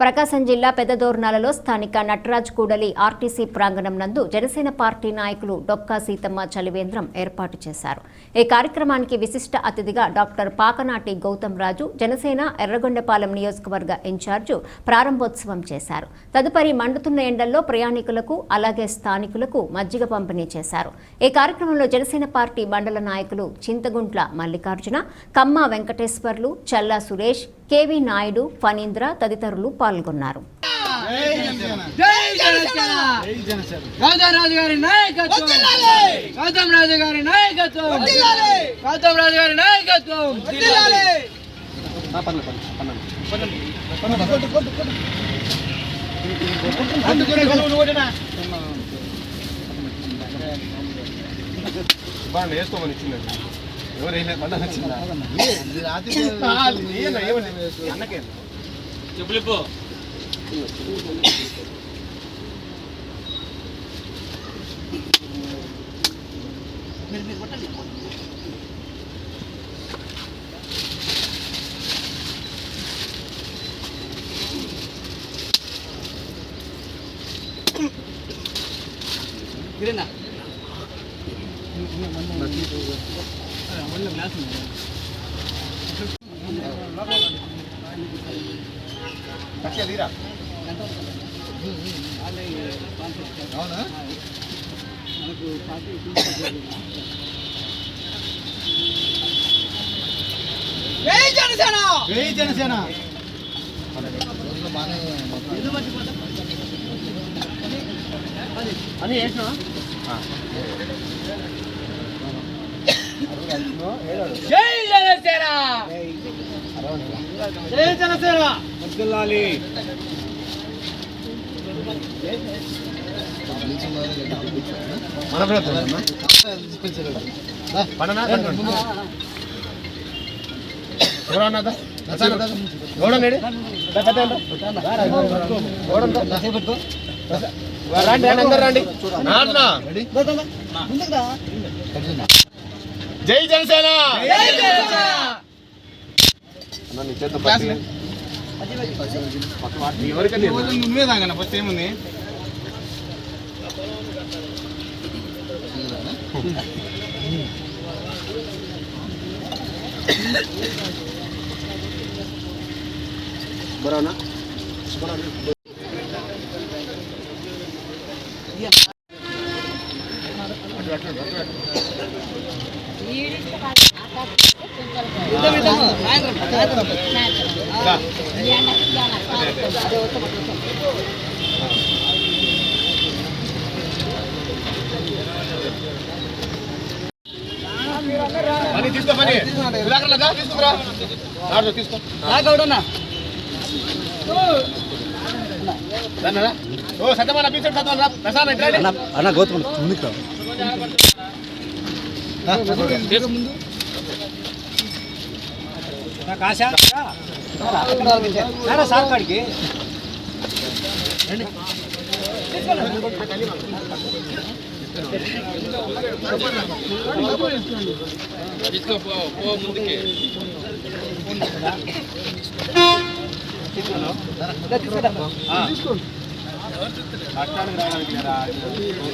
ప్రకాశం జిల్లా పెద్దదోర్నాలలో స్థానిక నటరాజ్ కూడలి ఆర్టీసీ ప్రాంగణం నందు జనసేన పార్టీ నాయకులు డొక్కా సీతమ్మ చలివేంద్రం ఏర్పాటు చేశారు. ఈ కార్యక్రమానికి విశిష్ట అతిథిగా డాక్టర్ పాకనాటి గౌతమ్ రాజు జనసేన ఎర్రగొండపాలెం నియోజకవర్గ ఇన్ఛార్జు ప్రారంభోత్సవం చేశారు. తదుపరి మండుతున్న ఎండల్లో ప్రయాణికులకు అలాగే స్థానికులకు మజ్జిగ పంపిణీ చేశారు. ఈ కార్యక్రమంలో జనసేన పార్టీ మండల నాయకులు చింతగుంట్ల మల్లికార్జున కమ్మ వెంకటేశ్వర్లు చల్లా సురేష్ కేవి నాయుడు ఫణీంద్ర తదితరులు పాల్గొన్నారు. గౌతమ్ గారి నాయకత్వం గౌతమ్ గారి నాయకత్వం. గౌతమ్ గారి నాయకత్వం బాగా వేసుకోమని ఇచ్చిందండి ఎవరు వేయలేదు బండ వచ్చిందా కక్ష తీరా అవునా? జై జనసేన! జనసేన! అని వేసిన జై జనసేన! జై జనసేన! వద్దులాలి మన పడనా ఎవరన్నా గౌడనేడి రండి రండి అందరు రండి. నాన్న. జై జనసేన! జై జనసేన! నువ్వే తాగన? ఫస్ట్ ఏముంది బరానా? పని తీసుకో పని. సుధాకర్ తీసుకురా. రాజు తీసుకో. గౌడన్నా ఓ సత్యమాన పీసెట్ ప్రసాద్ అన్న గౌతమ్ ముందుకు నాకు ఆశ సార్ కాడికి కష్టానికి రావడానికి